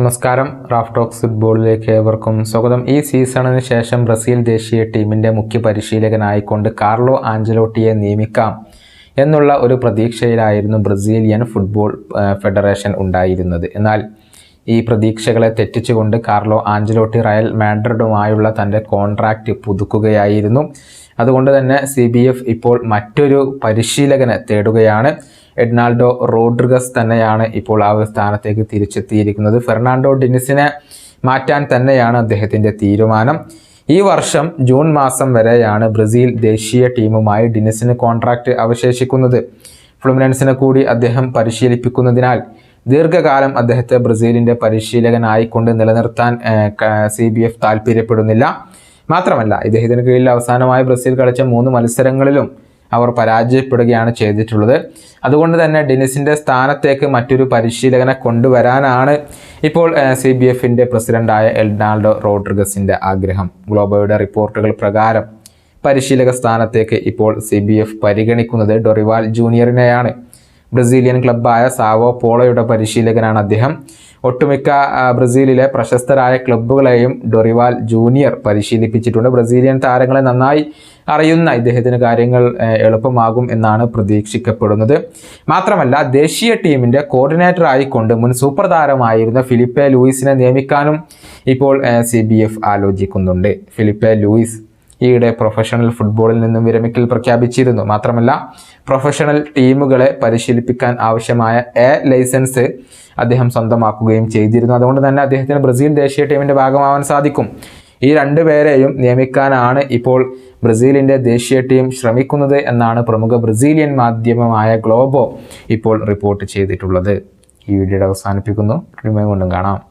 നമസ്കാരം. Raf talks ഫുട്ബോളിലേക്ക് ഏവർക്കും സ്വാഗതം. ഈ സീസണിന് ശേഷം ബ്രസീൽ ദേശീയ ടീമിന്റെ മുഖ്യ പരിശീലകനായിക്കൊണ്ട് കാർലോ ആഞ്ചലോട്ടിയെ നിയമിക്കാം എന്നുള്ള ഒരു പ്രതീക്ഷയിലായിരുന്നു ബ്രസീലിയൻ ഫുട്ബോൾ ഫെഡറേഷൻ ഉണ്ടായിരുന്നത്. എന്നാൽ ഈ പ്രതീക്ഷകളെ തെറ്റിച്ചുകൊണ്ട് കാർലോ ആഞ്ചലോട്ടി റയൽ മാഡ്രിഡുമായുള്ള തന്റെ കോൺട്രാക്റ്റ് പുതുക്കുകയായിരുന്നു. അതുകൊണ്ട് തന്നെ സി ഇപ്പോൾ മറ്റൊരു പരിശീലകനെ തേടുകയാണ്. എഡ്നാൾഡോ റോഡ്രിഗസ് തന്നെയാണ് ഇപ്പോൾ ആ ഒരു സ്ഥാനത്തേക്ക് തിരിച്ചെത്തിയിരിക്കുന്നത്. ഫെർണാണ്ടോ ഡിനിസിനെ മാറ്റാൻ തന്നെയാണ് അദ്ദേഹത്തിന്റെ തീരുമാനം. ഈ വർഷം ജൂൺ മാസം വരെയാണ് ബ്രസീൽ ദേശീയ ടീമുമായി ഡിനിസിന് കോൺട്രാക്റ്റ് അവശേഷിക്കുന്നത്. ഫ്ലുമിനൻസിനെ കൂടി അദ്ദേഹം പരിശീലിപ്പിക്കുന്നതിനാൽ ദീർഘകാലം അദ്ദേഹത്തെ ബ്രസീലിന്റെ പരിശീലകനായിക്കൊണ്ട് നിലനിർത്താൻ സി ബി എഫ് താല്പര്യപ്പെടുന്നില്ല മാത്രമല്ല ഇദ്ദേഹത്തിന് കീഴിൽ അവസാനമായി ബ്രസീൽ കളിച്ച മൂന്ന് മത്സരങ്ങളിലും അവർ പരാജയപ്പെടുകയാണ് ചെയ്തിട്ടുള്ളത്. അതുകൊണ്ട് തന്നെ ഡെനിസിന്റെ സ്ഥാനത്തേക്ക് മറ്റൊരു പരിശീലകനെ കൊണ്ടുവരാനാണ് ഇപ്പോൾ സി ബി എഫിന്റെ പ്രസിഡന്റായ എൽഡാൾഡോ റോഡ്രിഗസിന്റെ ആഗ്രഹം. ഗ്ലോബോയുടെ റിപ്പോർട്ടുകൾ പ്രകാരം പരിശീലക സ്ഥാനത്തേക്ക് ഇപ്പോൾ സി ബി എഫ് പരിഗണിക്കുന്നത് ഡൊറിവാൽ ജൂനിയറിനെയാണ്. ബ്രസീലിയൻ ക്ലബ്ബായ സാവോ പോളോയുടെ പരിശീലകനാണ് അദ്ദേഹം. ഒട്ടുമിക്ക ബ്രസീലിലെ പ്രശസ്തരായ ക്ലബ്ബുകളെയും ഡൊറിവാൽ ജൂനിയർ പരിശീലിപ്പിച്ചിട്ടുണ്ട്. ബ്രസീലിയൻ താരങ്ങളെ നന്നായി അറിയുന്ന ഇദ്ദേഹത്തിന് കാര്യങ്ങൾ എളുപ്പമാകും എന്നാണ് പ്രതീക്ഷിക്കപ്പെടുന്നത്. മാത്രമല്ല ദേശീയ ടീമിന്റെ കോർഡിനേറ്റർ ആയിക്കൊണ്ട് മുൻ സൂപ്പർ താരമായിരുന്ന ഫിലിപ്പെ ലൂയിസിനെ നിയമിക്കാനും ഇപ്പോൾ സി ആലോചിക്കുന്നുണ്ട്. ഫിലിപ്പെ ലൂയിസ് ഈയിടെ പ്രൊഫഷണൽ ഫുട്ബോളിൽ നിന്നും വിരമിക്കൽ പ്രഖ്യാപിച്ചിരുന്നു. മാത്രമല്ല പ്രൊഫഷണൽ ടീമുകളെ പരിശീലിപ്പിക്കാൻ ആവശ്യമായ എ ലൈസൻസ് അദ്ദേഹം സ്വന്തമാക്കുകയും ചെയ്തിരുന്നു. അതുകൊണ്ട് തന്നെ അദ്ദേഹത്തിന് ബ്രസീൽ ദേശീയ ടീമിന്റെ ഭാഗമാവാൻ സാധിക്കും. ഈ രണ്ടു പേരെയും നിയമിക്കാനാണ് ഇപ്പോൾ ബ്രസീലിന്റെ ദേശീയ ടീം ശ്രമിക്കുന്നത് എന്നാണ് പ്രമുഖ ബ്രസീലിയൻ മാധ്യമമായ ഗ്ലോബോ ഇപ്പോൾ റിപ്പോർട്ട് ചെയ്തിട്ടുള്ളത്. ഈ വീഡിയോയുടെ അവസാനിപ്പിക്കുന്നു. കൊണ്ടും കാണാം.